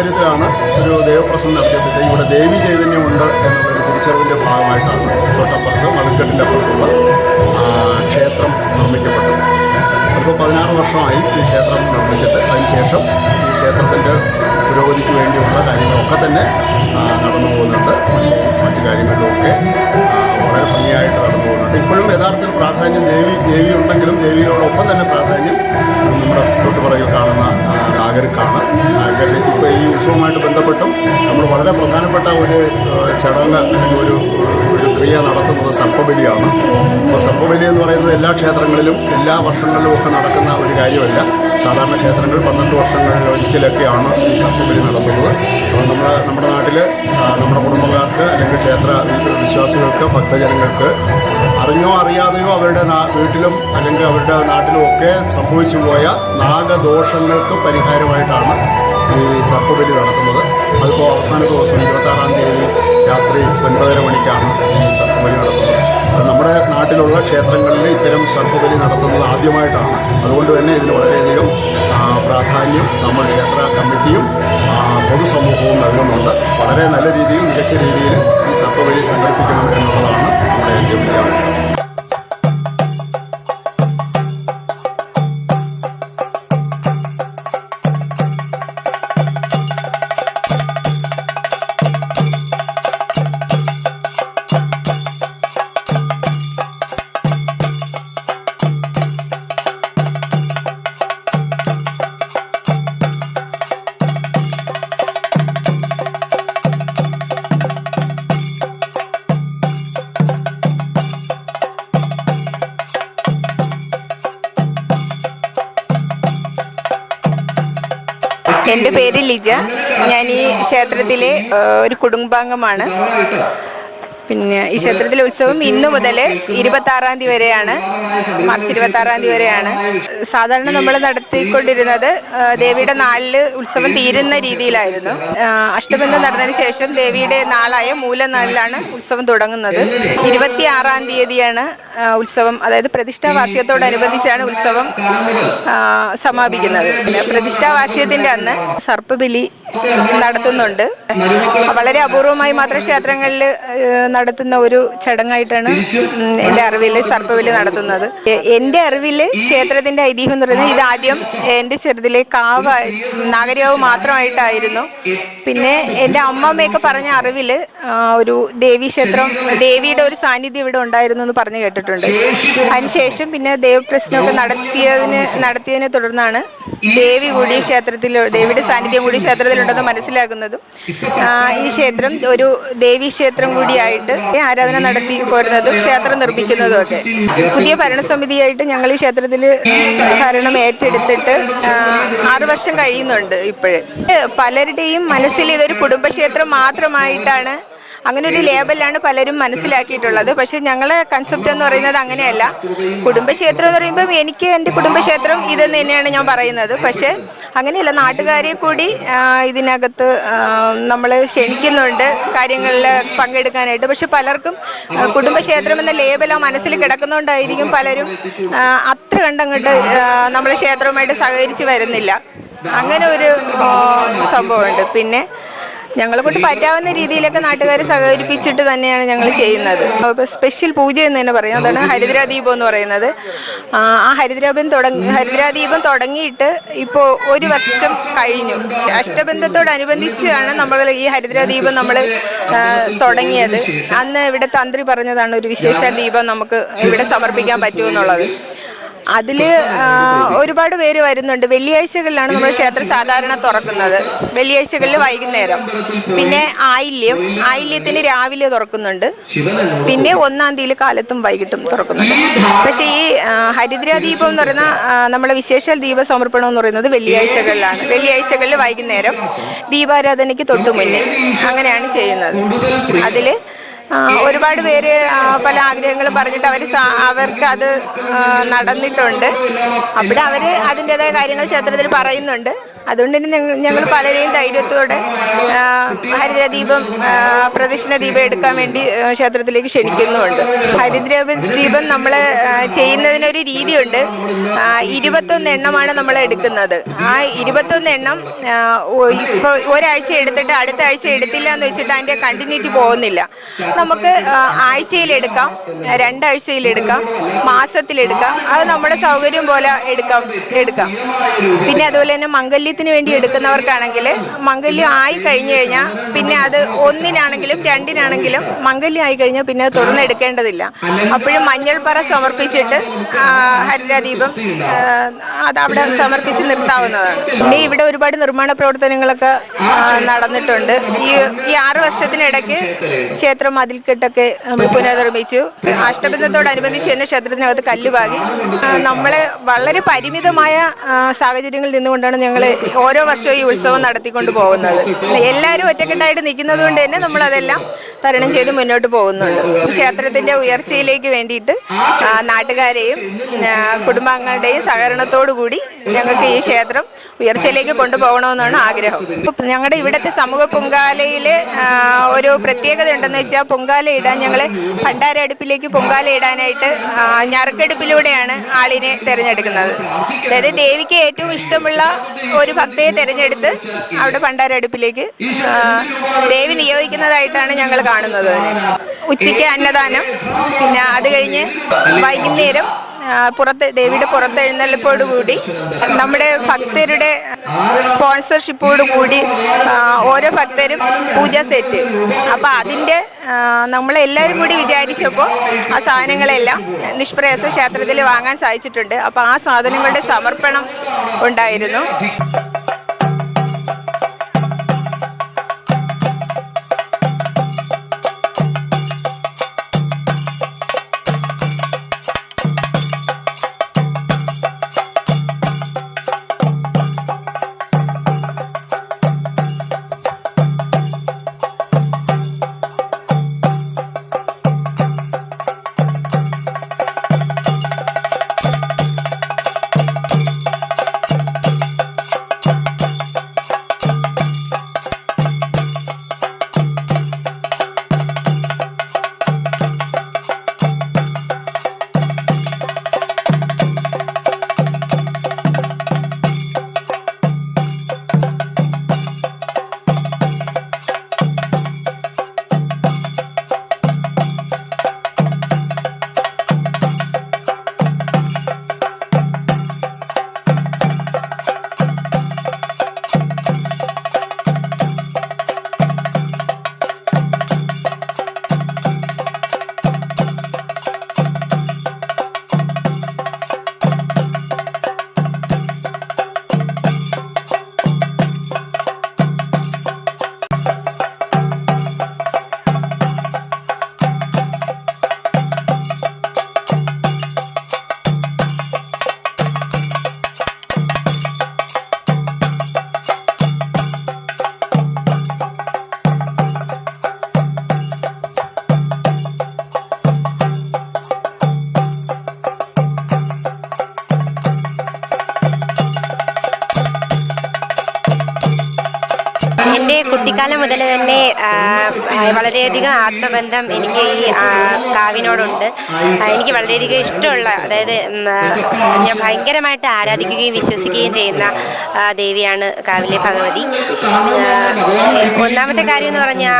സാഹചര്യത്തിലാണ് ഒരു ദേവപ്രസം നടത്തിയപ്പോഴത്തേക്ക് ഇവിടെ ദേവി ചൈതന്യമുണ്ട് എന്നുള്ളൊരു തിരിച്ചറിവിന്റെ ഭാഗമായിട്ടാണ് തൊട്ടപ്പുറത്ത് മതിൽക്കെട്ടിന്റെ അപ്പുറത്തുള്ള ക്ഷേത്രം നിർമ്മിക്കപ്പെട്ടത്. അതിപ്പോൾ പതിനാറ് വർഷമായി ഈ ക്ഷേത്രം നിർമ്മിച്ചിട്ട്. അതിനുശേഷം ഈ ക്ഷേത്രത്തിന്റെ പുരോഗതിക്ക് വേണ്ടിയുള്ള കാര്യങ്ങളൊക്കെ തന്നെ നടന്നു പോകുന്നുണ്ട് മറ്റു കാര്യങ്ങളിലൊക്കെ വളരെ ഭംഗിയായിട്ട് നടന്നു പോകുന്നുണ്ട് ഇപ്പോഴും യഥാർത്ഥത്തിൽ പ്രാധാന്യം ദേവി ദേവി ഉണ്ടെങ്കിലും ദേവിയോടൊപ്പം തന്നെ പ്രാധാന്യം നമ്മുടെ തൊട്ടുപുറകിൽ കാണുന്ന നാഗർക്കാണ്. നാഗരിൽ ഇപ്പോൾ ഈ ഉത്സവവുമായിട്ട് ബന്ധപ്പെട്ടും നമ്മൾ വളരെ പ്രധാനപ്പെട്ട ഒരു ചടങ്ങ് അല്ലെങ്കിൽ ഒരു ക്രിയ നടത്തുന്നത് സർപ്പബലിയാണ്. അപ്പോൾ സർപ്പബലി എന്ന് പറയുന്നത് എല്ലാ ക്ഷേത്രങ്ങളിലും എല്ലാ വർഷങ്ങളിലും ഒക്കെ നടക്കുന്ന ഒരു കാര്യമല്ല. സാധാരണ ക്ഷേത്രങ്ങൾ പന്ത്രണ്ട് വർഷങ്ങളിൽ ഒരിക്കലൊക്കെയാണ് ഈ സർപ്പബലി നടത്തുന്നത്. അപ്പോൾ നമ്മൾ നമ്മുടെ നാട്ടിൽ നമ്മുടെ കുടുംബക്കാർക്ക് അല്ലെങ്കിൽ ക്ഷേത്ര വിശ്വാസികൾക്ക് ഭക്തജനങ്ങൾക്ക് അറിഞ്ഞോ അറിയാതെയോ അവരുടെ വീട്ടിലും അല്ലെങ്കിൽ അവരുടെ നാട്ടിലും ഒക്കെ സംഭവിച്ചു പോയ നാഗദോഷങ്ങൾക്ക് പരിഹാരമായിട്ടാണ് ഈ സർപ്പബലി നടത്തുന്നത്. അതിപ്പോൾ അവസാന ദിവസം ഇരുപത്താറാം തീയതി രാത്രി ഒൻപതര മണിക്കാണ് ഈ സർപ്പബലി നടത്തുന്നത്. നമ്മുടെ നാട്ടിലുള്ള ക്ഷേത്രങ്ങളിൽ ഇത്തരം സർപ്പബലി നടത്തുന്നത് ആദ്യമായിട്ടാണ്. അതുകൊണ്ട് തന്നെ ഇതിന് വളരെയധികം പ്രാധാന്യം നമ്മൾ ക്ഷേത്ര കമ്മിറ്റിയും പൊതുസമൂഹവും നൽകുന്നുണ്ട്. വളരെ നല്ല രീതിയിൽ മികച്ച രീതിയിൽ ഈ സർപ്പബലി സംഘടിപ്പിക്കണം എന്റെ പേര് ലിജ. ഞാൻ ഈ ക്ഷേത്രത്തിലെ ഒരു കുടുംബാംഗമാണ്. പിന്നെ ഈ ക്ഷേത്രത്തിലെ ഉത്സവം ഇന്നു മുതൽ ഇരുപത്തി ആറാം തീയതി വരെയാണ്. മാർച്ച് ഇരുപത്തി ആറാം തീയതി വരെയാണ്. സാധാരണ നമ്മൾ നടത്തിക്കൊണ്ടിരുന്നത് ദേവിയുടെ നാലിൽ ഉത്സവം തീരുന്ന രീതിയിലായിരുന്നു. അഷ്ടബന്ധം നടന്നതിന് ശേഷം ദേവിയുടെ നാളായ മൂലനാളിലാണ് ഉത്സവം തുടങ്ങുന്നത്. ഇരുപത്തി ആറാം തീയതിയാണ് ഉത്സവം. അതായത് പ്രതിഷ്ഠാ വാർഷികത്തോടനുബന്ധിച്ചാണ് ഉത്സവം സമാപിക്കുന്നത്. പ്രതിഷ്ഠാ വാർഷികത്തിന്റെ അന്ന് സർപ്പബലി നടത്തുന്നുണ്ട്. വളരെ അപൂർവമായി മാത്രം ക്ഷേത്രങ്ങളിൽ നടത്തുന്ന ഒരു ചടങ്ങായിട്ടാണ് എന്റെ അറിവിൽ സർപ്പവിൽ നടത്തുന്നത്. എന്റെ അറിവിൽ ക്ഷേത്രത്തിന്റെ ഐതിഹ്യം എന്ന് പറയുന്നത് ഇതാദ്യം എന്റെ ചെറുതിലെ കാവ് നാഗരികാവ് മാത്രമായിട്ടായിരുന്നു. പിന്നെ എന്റെ അമ്മമ്മയൊക്കെ പറഞ്ഞ അറിവിൽ ഒരു ദേവീക്ഷേത്രം ദേവിയുടെ ഒരു സാന്നിധ്യം ഇവിടെ ഉണ്ടായിരുന്നു എന്ന് പറഞ്ഞു കേട്ടിട്ടുണ്ട്. അതിനുശേഷം പിന്നെ ദേവപ്രശ്നമൊക്കെ നടത്തിയതിന് നടത്തിയതിനെ തുടർന്നാണ് ദേവി കൂടി ക്ഷേത്രത്തിൽ ദേവിയുടെ സാന്നിധ്യം കൂടി ക്ഷേത്രത്തിലുണ്ടെന്ന് മനസ്സിലാക്കുന്നതും ഈ ക്ഷേത്രം ഒരു ദേവീക്ഷേത്രം കൂടിയായിട്ട് ആരാധന നടത്തി പോരുന്നതും ക്ഷേത്രം നിർമ്മിക്കുന്നതും ഒക്കെ. പുതിയ ഭരണസമിതിയായിട്ട് ഞങ്ങൾ ഈ ക്ഷേത്രത്തിൽ ഭരണം ഏറ്റെടുത്തിട്ട് ആറ് വർഷം കഴിയുന്നുണ്ട് ഇപ്പോഴ്. പലരുടെയും മനസ്സിൽ ഇതൊരു കുടുംബക്ഷേത്രം മാത്രമായിട്ടാണ് അങ്ങനെ ഒരു ലേബലാണ് പലരും മനസ്സിലാക്കിയിട്ടുള്ളത്. പക്ഷെ ഞങ്ങളെ കൺസെപ്റ്റ് എന്ന് പറയുന്നത് അങ്ങനെയല്ല. കുടുംബക്ഷേത്രം എന്ന് പറയുമ്പോൾ എനിക്ക് എന്റെ കുടുംബക്ഷേത്രം ഇതെന്ന് തന്നെയാണ് ഞാൻ പറയുന്നത്. പക്ഷേ അങ്ങനെയല്ല നാട്ടുകാരെ കൂടി ഇതിനകത്ത് നമ്മൾ ക്ഷണിക്കുന്നുണ്ട് കാര്യങ്ങളിൽ പങ്കെടുക്കാനായിട്ട്. പക്ഷെ പലർക്കും കുടുംബക്ഷേത്രം എന്ന ലേബൽ ആ മനസ്സിൽ കിടക്കുന്നതുകൊണ്ടായിരിക്കും പലരും അത്ര കണ്ടങ്ങോട്ട് നമ്മൾ ക്ഷേത്രവുമായിട്ട് സഹകരിച്ച് വരുന്നില്ല. അങ്ങനെ ഒരു സംഭവമുണ്ട്. പിന്നെ ഞങ്ങളെ കൊണ്ട് പറ്റാവുന്ന രീതിയിലൊക്കെ നാട്ടുകാരെ സഹകരിപ്പിച്ചിട്ട് തന്നെയാണ് ഞങ്ങൾ ചെയ്യുന്നത്. ഇപ്പോൾ സ്പെഷ്യൽ പൂജ എന്ന് തന്നെ പറയും. അതാണ് ഹരിദ്രാദീപം എന്ന് പറയുന്നത്. ആ ഹരിദ്രാപം തുടങ്ങി ഹരിദ്രാദീപം തുടങ്ങിയിട്ട് ഇപ്പോൾ ഒരു വർഷം കഴിഞ്ഞു. അഷ്ടബന്ധത്തോടനുബന്ധിച്ചാണ് നമ്മൾ ഈ ഹരിദ്രാദീപം നമ്മൾ തുടങ്ങിയത്. അന്ന് ഇവിടെ തന്ത്രി പറഞ്ഞതാണ് ഒരു വിശേഷ ദീപം നമുക്ക് ഇവിടെ സമർപ്പിക്കാൻ പറ്റുമെന്നുള്ളത് അതിൽ ഒരുപാട് പേര് വരുന്നുണ്ട്. വെള്ളിയാഴ്ചകളിലാണ് നമ്മൾ ക്ഷേത്രം സാധാരണ തുറക്കുന്നത്. വെള്ളിയാഴ്ചകളിൽ വൈകുന്നേരം. പിന്നെ ആയില്യം. ആയില്യത്തിന് രാവിലെ തുറക്കുന്നുണ്ട്. പിന്നെ ഒന്നാം തീയതി കാലത്തും വൈകിട്ടും തുറക്കുന്നുണ്ട്. പക്ഷേ ഈ ഹരിദ്ര ദീപം എന്ന് പറയുന്ന നമ്മളെ വിശേഷ ദീപ സമർപ്പണം എന്ന് പറയുന്നത് വെള്ളിയാഴ്ചകളിലാണ്. വെള്ളിയാഴ്ചകളിൽ വൈകുന്നേരം ദീപാരാധനയ്ക്ക് തൊട്ടു മുന്നേ അങ്ങനെയാണ് ചെയ്യുന്നത്. അതിൽ ഒരുപാട് പേര് പല ആഗ്രഹങ്ങളും പറഞ്ഞിട്ട് അവർ അവർക്ക് അത് നടന്നിട്ടുണ്ട്. അവിടെ അവർ അതിന്റെതായ കാര്യങ്ങൾ ക്ഷേത്രത്തിൽ പറയുന്നുണ്ട്. അതുകൊണ്ട് തന്നെ ഞങ്ങൾ പലരെയും ധൈര്യത്തോടെ ഹരിദ്രദീപം ഹരിദ്ര ദീപം പ്രദക്ഷിണ ദീപം എടുക്കാൻ വേണ്ടി ക്ഷേത്രത്തിലേക്ക് ക്ഷണിക്കുന്നുമുണ്ട് ഹരിദ്ര ദീപം നമ്മൾ ചെയ്യുന്നതിനൊരു രീതിയുണ്ട്. ഇരുപത്തൊന്ന് എണ്ണമാണ് നമ്മൾ എടുക്കുന്നത്. ആ ഇരുപത്തൊന്ന് എണ്ണം ഇപ്പോൾ ഒരാഴ്ച എടുത്തിട്ട് അടുത്ത ആഴ്ച എടുത്തില്ല എന്ന് വെച്ചിട്ട് അതിന്റെ കണ്ടിന്യൂറ്റി പോകുന്നില്ല. നമുക്ക് ആഴ്ചയിലെടുക്കാം. രണ്ടാഴ്ചയിലെടുക്കാം. മാസത്തിലെടുക്കാം. അത് നമ്മുടെ സൗകര്യം പോലെ എടുക്കാം എടുക്കാം. പിന്നെ അതുപോലെ തന്നെ മംഗല്യത്തിന് വേണ്ടി എടുക്കുന്നവർക്കാണെങ്കിൽ മംഗല്യം ആയി കഴിഞ്ഞു കഴിഞ്ഞാൽ പിന്നെ അത് ഒന്നിനാണെങ്കിലും രണ്ടിനാണെങ്കിലും മംഗല്യം ആയി കഴിഞ്ഞാൽ പിന്നെ അത് തുടർന്ന് എടുക്കേണ്ടതില്ല. അപ്പോഴും മഞ്ഞൾപ്പറ സമർപ്പിച്ചിട്ട് ഹരിരാദീപം അത് അവിടെ സമർപ്പിച്ച് നിർത്താവുന്നതാണ്. പിന്നെ ഇവിടെ ഒരുപാട് നിർമ്മാണ പ്രവർത്തനങ്ങളൊക്കെ നടന്നിട്ടുണ്ട്. ഈ ഈ ആറ് വർഷത്തിനിടയ്ക്ക് ക്ഷേത്രം മതിൽക്കെട്ടൊക്കെ നമ്മൾ പുനർനിർമ്മിച്ചു. അഷ്ടബന്ധത്തോടനുബന്ധിച്ച് തന്നെ ക്ഷേത്രത്തിനകത്ത് കല്ല് പാകി നമ്മളെ വളരെ പരിമിതമായ സാഹചര്യങ്ങളിൽ നിന്നുകൊണ്ടാണ് ഞങ്ങൾ ഓരോ വർഷവും ഈ ഉത്സവം നടത്തിക്കൊണ്ട് പോകുന്നത്. എല്ലാവരും ഒറ്റക്കെട്ടായിട്ട് നിൽക്കുന്നത് കൊണ്ട് തന്നെ നമ്മളതെല്ലാം തരണം ചെയ്ത് മുന്നോട്ട് പോകുന്നുണ്ട്. ക്ഷേത്രത്തിന്റെ ഉയർച്ചയിലേക്ക് വേണ്ടിയിട്ട് നാട്ടുകാരെയും കുടുംബാംഗങ്ങളുടെയും സഹകരണത്തോടു കൂടി ഞങ്ങൾക്ക് ഈ ക്ഷേത്രം ഉയർച്ചയിലേക്ക് കൊണ്ടുപോകണമെന്നാണ് ആഗ്രഹം. ഞങ്ങളുടെ ഇവിടുത്തെ സമൂഹ പൊങ്കാലയിൽ ഒരു പ്രത്യേകത ഉണ്ടെന്ന് വെച്ചാൽ പൊങ്കാല ഇടാൻ ഞങ്ങൾ ഭണ്ഡാര അടുപ്പിലേക്ക് പൊങ്കാല ഇടാനായിട്ട് ഞറുക്കടുപ്പിലൂടെയാണ് ആളിനെ തിരഞ്ഞെടുക്കുന്നത്. അതായത് ദേവിക്ക് ഏറ്റവും ഇഷ്ടമുള്ള ഒരു ഭക്തയെ തിരഞ്ഞെടുത്ത് അവിടെ ഭണ്ഡാര അടുപ്പിലേക്ക് ദേവി നിയോഗിക്കുന്നതായിട്ടാണ് ഞങ്ങൾ കാണുന്നത് ഉച്ചയ്ക്ക് അന്നദാനം. പിന്നെ അത് കഴിഞ്ഞ് വൈകുന്നേരം പുറത്ത് ദേവിയുടെ പുറത്തെഴുന്നള്ളിപ്പോടുകൂടി നമ്മുടെ ഭക്തരുടെ സ്പോൺസർഷിപ്പോടുകൂടി ഓരോ ഭക്തരും പൂജ സെറ്റ്. അപ്പോൾ അതിന്റെ നമ്മളെല്ലാവരും കൂടി വിചാരിച്ചപ്പോൾ ആ സാധനങ്ങളെല്ലാം നിഷ്പ്രയാസം ക്ഷേത്രത്തിൽ വാങ്ങാൻ സാധിച്ചിട്ടുണ്ട്. അപ്പോൾ ആ സാധനങ്ങളുടെ സമർപ്പണം ഉണ്ടായിരുന്നു. കുട്ടിക്കാലം മുതൽ തന്നെ വളരെയധികം ആത്മബന്ധം എനിക്ക് ഈ കാവിനോടുണ്ട്. എനിക്ക് വളരെയധികം ഇഷ്ടമുള്ള അതായത് ഞാൻ ഭയങ്കരമായിട്ട് ആരാധിക്കുകയും വിശ്വസിക്കുകയും ചെയ്യുന്ന ദേവിയാണ് കാവിലെ ഭഗവതി. ഒന്നാമത്തെ കാര്യം എന്ന് പറഞ്ഞാൽ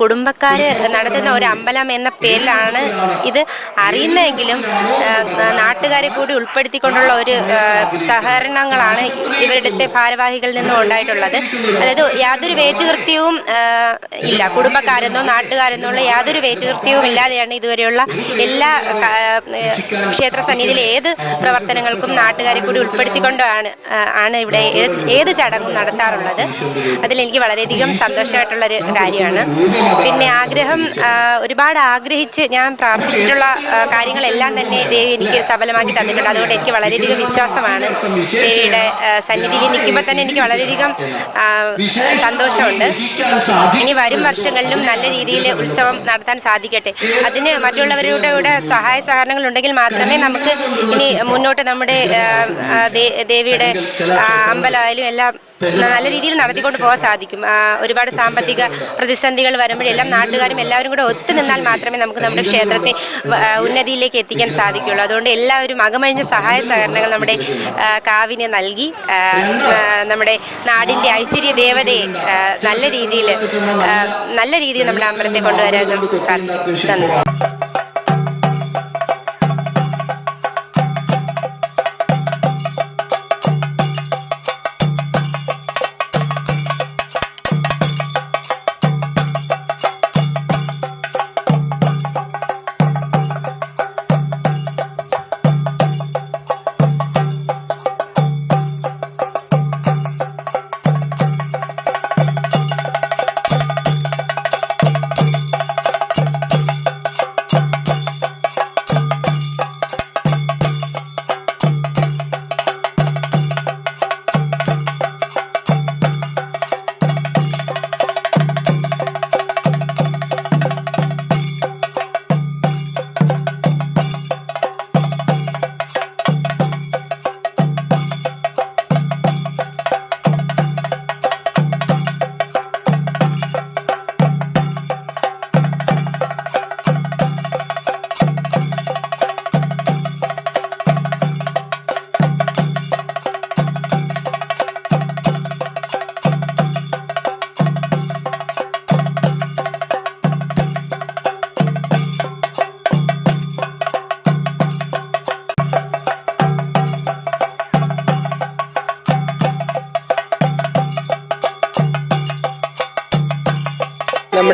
കുടുംബക്കാർ നടത്തുന്ന ഒരു അമ്പലം എന്ന പേരിലാണ് ഇത് അറിയുന്നതെങ്കിലും നാട്ടുകാരെ കൂടി ഉൾപ്പെടുത്തിക്കൊണ്ടുള്ള ഒരു സഹകരണങ്ങളാണ് ഇവരുടെ ഭാരവാഹികളിൽ നിന്നും ഉണ്ടായിട്ടുള്ളത്. അതായത് യാതൊരു വേറ്റുകൃത്യവും ഇല്ല. ഇല്ല കുടുംബക്കാരെന്നോ നാട്ടുകാരെന്നോ ഉള്ള യാതൊരു വേറ്റുകൃത്യവും ഇല്ലാതെയാണ് ഇതുവരെയുള്ള എല്ലാ ക്ഷേത്ര സന്നിധിയിലെ ഏത് പ്രവർത്തനങ്ങൾക്കും നാട്ടുകാരെ കൂടി ഉൾപ്പെടുത്തിക്കൊണ്ടാണ് ആണ് ഇവിടെ ഏത് ചടങ്ങും നടത്താറുള്ളത്. അതിലെനിക്ക് വളരെയധികം സന്തോഷമായിട്ടുള്ളൊരു കാര്യമാണ്. പിന്നെ ആഗ്രഹം ഒരുപാട് ആഗ്രഹിച്ച് ഞാൻ പ്രാർത്ഥിച്ചിട്ടുള്ള കാര്യങ്ങളെല്ലാം തന്നെ ദേവി എനിക്ക് സഫലമാക്കി തന്നിട്ടുണ്ട്. അതുകൊണ്ട് എനിക്ക് വളരെയധികം വിശ്വാസമാണ് ദേവിയുടെ സന്നിധിയിൽ നിൽക്കുമ്പോൾ തന്നെ എനിക്ക് വളരെയധികം സന്തോഷമുണ്ട്. ഇനി വരും വർഷങ്ങളിലും നല്ല രീതിയിൽ ഉത്സവം നടത്താൻ സാധിക്കട്ടെ. അതിന് മറ്റുള്ളവരുടെ കൂടെ സഹായ സഹകരണങ്ങൾ ഉണ്ടെങ്കിൽ മാത്രമേ നമുക്ക് ഇനി മുന്നോട്ട് നമ്മുടെ ദേവിയുടെ അമ്പലമായാലും എല്ലാം നല്ല രീതിയിൽ നടത്തിക്കൊണ്ട് പോകാൻ സാധിക്കും. ഒരുപാട് സാമ്പത്തിക പ്രതിസന്ധികൾ വരുമ്പോഴെല്ലാം നാട്ടുകാരും എല്ലാവരും കൂടെ ഒത്തു നിന്നാൽ മാത്രമേ നമുക്ക് നമ്മുടെ ക്ഷേത്രത്തെ ഉന്നതിയിലേക്ക് എത്തിക്കാൻ സാധിക്കുകയുള്ളൂ. അതുകൊണ്ട് എല്ലാവരും അകമഴിഞ്ഞ സഹായ സഹകരണങ്ങൾ നമ്മുടെ കാവിനെ നൽകി നമ്മുടെ നാടിന്റെ ഐശ്വര്യ ദേവതയെ നല്ല രീതിയിൽ നല്ല രീതിയിൽ നമ്മുടെ അമ്പലത്തെ കൊണ്ടുവരാൻ നമുക്ക് പ്രാർത്ഥിക്കും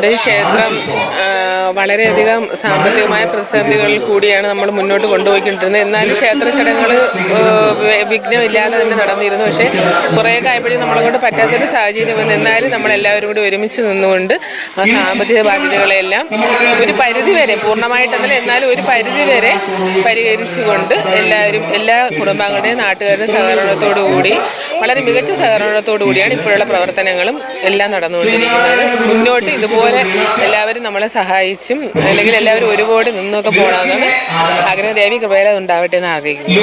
നമ്മുടെ ഈ ക്ഷേത്രം ആ, വളരെയധികം സാമ്പത്തികമായ പ്രതിസന്ധികളിൽ കൂടിയാണ് നമ്മൾ മുന്നോട്ട് കൊണ്ടുപോയിക്കൊണ്ടിരുന്നത്. എന്നാലും ക്ഷേത്ര ചടങ്ങുകൾ വിഘ്നമില്ലാതെ തന്നെ നടന്നിരുന്നു. പക്ഷേ കുറേ കായപ്പോഴും നമ്മളെ കൊണ്ട് പറ്റാത്തൊരു സാഹചര്യം വന്നു. എന്നാലും നമ്മളെല്ലാവരും കൂടി ഒരുമിച്ച് നിന്നുകൊണ്ട് ആ സാമ്പത്തിക ബാധ്യതകളെല്ലാം ഒരു പരിധി വരെ പൂർണമായിട്ടെന്നല്ല എന്നാലും ഒരു പരിധി വരെ പരിഹരിച്ചുകൊണ്ട് എല്ലാവരും എല്ലാ കുടുംബാംഗങ്ങളുടെയും നാട്ടുകാരുടെ സഹകരണത്തോടു കൂടി വളരെ മികച്ച സഹകരണത്തോടു കൂടിയാണ് ഇപ്പോഴുള്ള പ്രവർത്തനങ്ങളും എല്ലാം നടന്നുകൊണ്ടിരിക്കുന്നത്. മുന്നോട്ട് ഇതുപോലെ എല്ലാവരും നമ്മളെ സഹായിച്ചും അല്ലെങ്കിൽ എല്ലാവരും ഒരുപോലെ നിന്നൊക്കെ പോകണമെന്നാണ് ആഗ്രഹം. ദേവി കൃപയിൽ എന്ന് ആഗ്രഹിക്കുന്നു.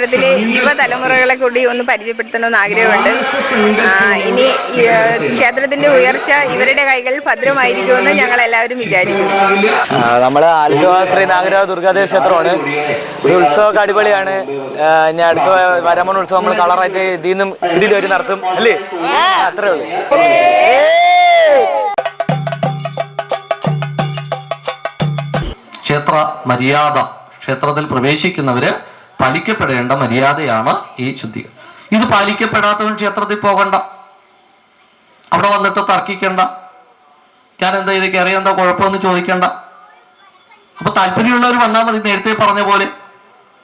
ക്ഷേത്രത്തിലെ യുവതലമുറകളെ കൂടി ഒന്ന് പരിചയപ്പെടുത്തണമെന്ന് ആഗ്രഹമുണ്ട്. ഇനി ഈ, ക്ഷേത്രത്തിന്റെ ഉയർച്ച ഇവരുടെ കൈകളിൽ ഭദ്രമായിരിക്കുമെന്ന് ഞങ്ങൾ എല്ലാവരും വിചാരിക്കുന്നു നമ്മുടെ ആലുവ ശ്രീ നാഗരാജ ദുർഗാദേവ ക്ഷേത്രമാണ്. ഒരു ഉത്സവമൊക്കെ അടിപൊളിയാണ്. ഞാൻ ഇനി അടുത്ത വരമോൺ ഉത്സവം നമ്മൾ കളറായിട്ട് ഇതിൽ നിന്നും ഇതിൽ ഒരു നടത്തും അല്ലേ? അത്രേ ഉള്ളൂ. ക്ഷേത്ര മര്യാദ ക്ഷേത്രത്തിൽ പ്രവേശിക്കുന്നവര് പാലിക്കപ്പെടേണ്ട മര്യാദയാണ് ഈ ശുദ്ധി ഇത് പാലിക്കപ്പെടാത്തവൻ ക്ഷേത്രത്തിൽ പോകണ്ട. അവിടെ വന്നിട്ട് തർക്കിക്കണ്ട. ഞാൻ എന്താ ഇത് കയറി എന്താ കുഴപ്പമെന്ന് ചോദിക്കണ്ട. അപ്പൊ താല്പര്യമുള്ളവർ വന്നാൽ മതി നേരത്തെ പറഞ്ഞ പോലെ.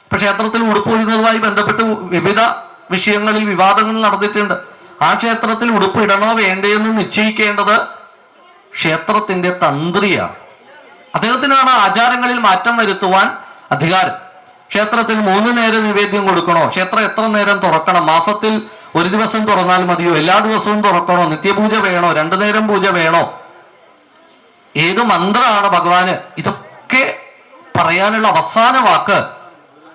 ഇപ്പൊ ക്ഷേത്രത്തിൽ ഉടുപ്പൊഴിയുന്നതുമായി ബന്ധപ്പെട്ട് വിവിധ വിഷയങ്ങളിൽ വിവാദങ്ങൾ നടന്നിട്ടുണ്ട്. ആ ക്ഷേത്രത്തിൽ ഉടുപ്പ് ഇടണോ വേണ്ടയെന്ന് നിശ്ചയിക്കേണ്ടത് ക്ഷേത്രത്തിന്റെ തന്ത്രിയാണ്. അദ്ദേഹത്തിനാണ് ആചാരങ്ങളിൽ മാറ്റം വരുത്തുവാൻ അധികാരം. ക്ഷേത്രത്തിൽ മൂന്ന് നേരം നിവേദ്യം കൊടുക്കണോ? ക്ഷേത്രം എത്ര നേരം തുറക്കണം? മാസത്തിൽ ഒരു ദിവസം തുറന്നാൽ മതിയോ? എല്ലാ ദിവസവും തുറക്കണോ? നിത്യപൂജ വേണോ? രണ്ടു നേരം പൂജ വേണോ? ഏത് മന്ത്രമാണ് ഭഗവാന്? ഇതൊക്കെ പറയാനുള്ള അവസാന വാക്ക്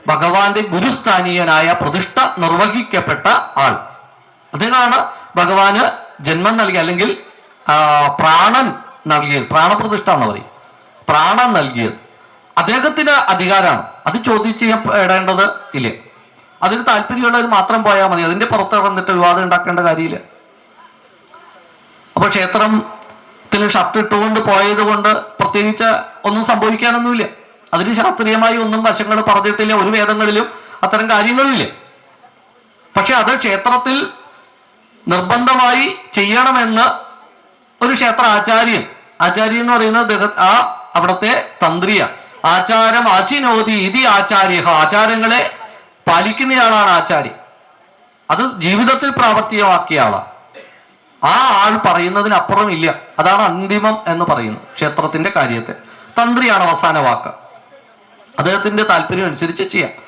ഭഗവാന്റെ ഗുരുസ്ഥാനീയനായ പ്രതിഷ്ഠ നിർവഹിക്കപ്പെട്ട ആൾ. അതിനാണ് ഭഗവാന് ജന്മം നൽകി അല്ലെങ്കിൽ പ്രാണൻ നൽകിയത്. പ്രാണപ്രതിഷ്ഠ എന്ന് പറയും. പ്രാണൻ നൽകിയത്. അദ്ദേഹത്തിന് അധികാരമാണ് അത് ചോദ്യം ചെയ്യപ്പെടേണ്ടത് ഇല്ല. അതിന് താല്പര്യമുള്ളവർ മാത്രം പോയാൽ മതി. അതിന്റെ പുറത്ത് വന്നിട്ട് വിവാദം ഉണ്ടാക്കേണ്ട കാര്യമില്ല. അപ്പോൾ ക്ഷേത്രത്തിൽ ഷർട്ട് ഇട്ടുകൊണ്ട് പോയത് കൊണ്ട് പ്രത്യേകിച്ച് ഒന്നും സംഭവിക്കാനൊന്നുമില്ല. അതിന് ശാസ്ത്രീയമായി ഒന്നും വശങ്ങൾ പറഞ്ഞിട്ടില്ല. ഒരു വേദങ്ങളിലും അത്തരം കാര്യങ്ങളുമില്ല. പക്ഷെ അത് ക്ഷേത്രത്തിൽ നിർബന്ധമായി ചെയ്യണമെന്ന് ഒരു ക്ഷേത്ര ആചാര്യൻ ആചാര്യൻ എന്ന് പറയുന്നത് ആ അവിടുത്തെ തന്ത്രിയ. ആചാരം അചിനോതി ഇതി ആചാര്യ ആചാരങ്ങളെ പാലിക്കുന്നയാളാണ് ആചാരി. അത് ജീവിതത്തിൽ പ്രാവർത്തികമാക്കിയ ആളാണ് ആ ആൾ പറയുന്നതിനപ്പുറം ഇല്ല. അതാണ് അന്തിമം എന്ന് പറയുന്നത് ക്ഷേത്രത്തിന്റെ കാര്യത്തെ. തന്ത്രിയാണ് അവസാന വാക്ക്. അദ്ദേഹത്തിന്റെ താല്പര്യം അനുസരിച്ച് ചെയ്യാം.